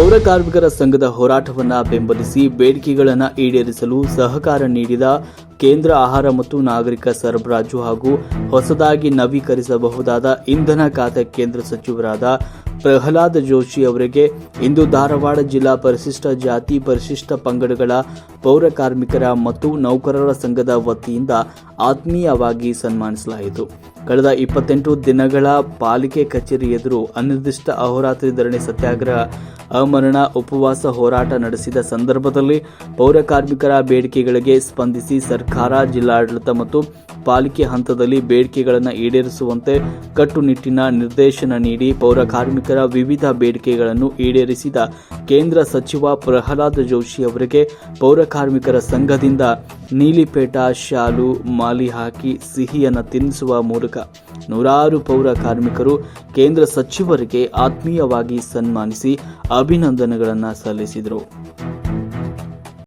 ಪೌರ ಕಾರ್ಮಿಕರ ಸಂಘದ ಹೋರಾಟವನ್ನು ಬೆಂಬಲಿಸಿ ಬೇಡಿಕೆಗಳನ್ನು ಈಡೇರಿಸಲು ಸಹಕಾರ ನೀಡಿದ ಕೇಂದ್ರ ಆಹಾರ ಮತ್ತು ನಾಗರಿಕ ಸರಬರಾಜು ಹಾಗೂ ಹೊಸದಾಗಿ ನವೀಕರಿಸಬಹುದಾದ ಇಂಧನ ಖಾತೆ ಕೇಂದ್ರ ಸಚಿವರಾದ ಪ್ರಹ್ಲಾದ್ ಜೋಶಿ ಅವರಿಗೆ ಇಂದು ಧಾರವಾಡ ಜಿಲ್ಲಾ ಪರಿಶಿಷ್ಟ ಜಾತಿ ಪರಿಶಿಷ್ಟ ಪಂಗಡಗಳ ಪೌರ ಕಾರ್ಮಿಕರ ಮತ್ತು ನೌಕರರ ಸಂಘದ ವತಿಯಿಂದ ಆತ್ಮೀಯವಾಗಿ ಸನ್ಮಾನಿಸಲಾಯಿತು. ಕಳೆದ ಇಪ್ಪತ್ತೆಂಟು ದಿನಗಳ ಪಾಲಿಕೆ ಕಚೇರಿ ಎದುರು ಅನಿರ್ದಿಷ್ಟ ಅಹೋರಾತ್ರಿ ಧರಣಿ ಸತ್ಯಾಗ್ರಹ, ಅಮರಣ ಉಪವಾಸ ಹೋರಾಟ ನಡೆಸಿದ ಸಂದರ್ಭದಲ್ಲಿ ಪೌರ ಕಾರ್ಮಿಕರ ಬೇಡಿಕೆಗಳಿಗೆ ಸ್ಪಂದಿಸಿ ಸರ್ಕಾರ, ಜಿಲ್ಲಾಡಳಿತ ಮತ್ತು ಪಾಲಿಕೆ ಹಂತದಲ್ಲಿ ಬೇಡಿಕೆಗಳನ್ನು ಈಡೇರಿಸುವಂತೆ ಕಟ್ಟುನಿಟ್ಟಿನ ನಿರ್ದೇಶನ ನೀಡಿ ಪೌರ ಕಾರ್ಮಿಕರ ವಿವಿಧ ಬೇಡಿಕೆಗಳನ್ನು ಈಡೇರಿಸಿದ ಕೇಂದ್ರ ಸಚಿವ ಪ್ರಹ್ಲಾದ್ ಜೋಶಿ ಅವರಿಗೆ ಪೌರ ಕಾರ್ಮಿಕರ ಸಂಘದಿಂದ ನೀಲಿಪೇಟ, ಶಾಲು, ಮಾಲಿ ಹಾಕಿ ಸಿಹಿಯನ್ನು ತಿನ್ನಿಸುವ ಮೂಲಕ ನೂರಾರು ಪೌರ ಕಾರ್ಮಿಕರು ಕೇಂದ್ರ ಸಚಿವರಿಗೆ ಆತ್ಮೀಯವಾಗಿ ಸನ್ಮಾನಿಸಿ ಅಭಿನಂದನೆಗಳನ್ನು ಸಲ್ಲಿಸಿದರು.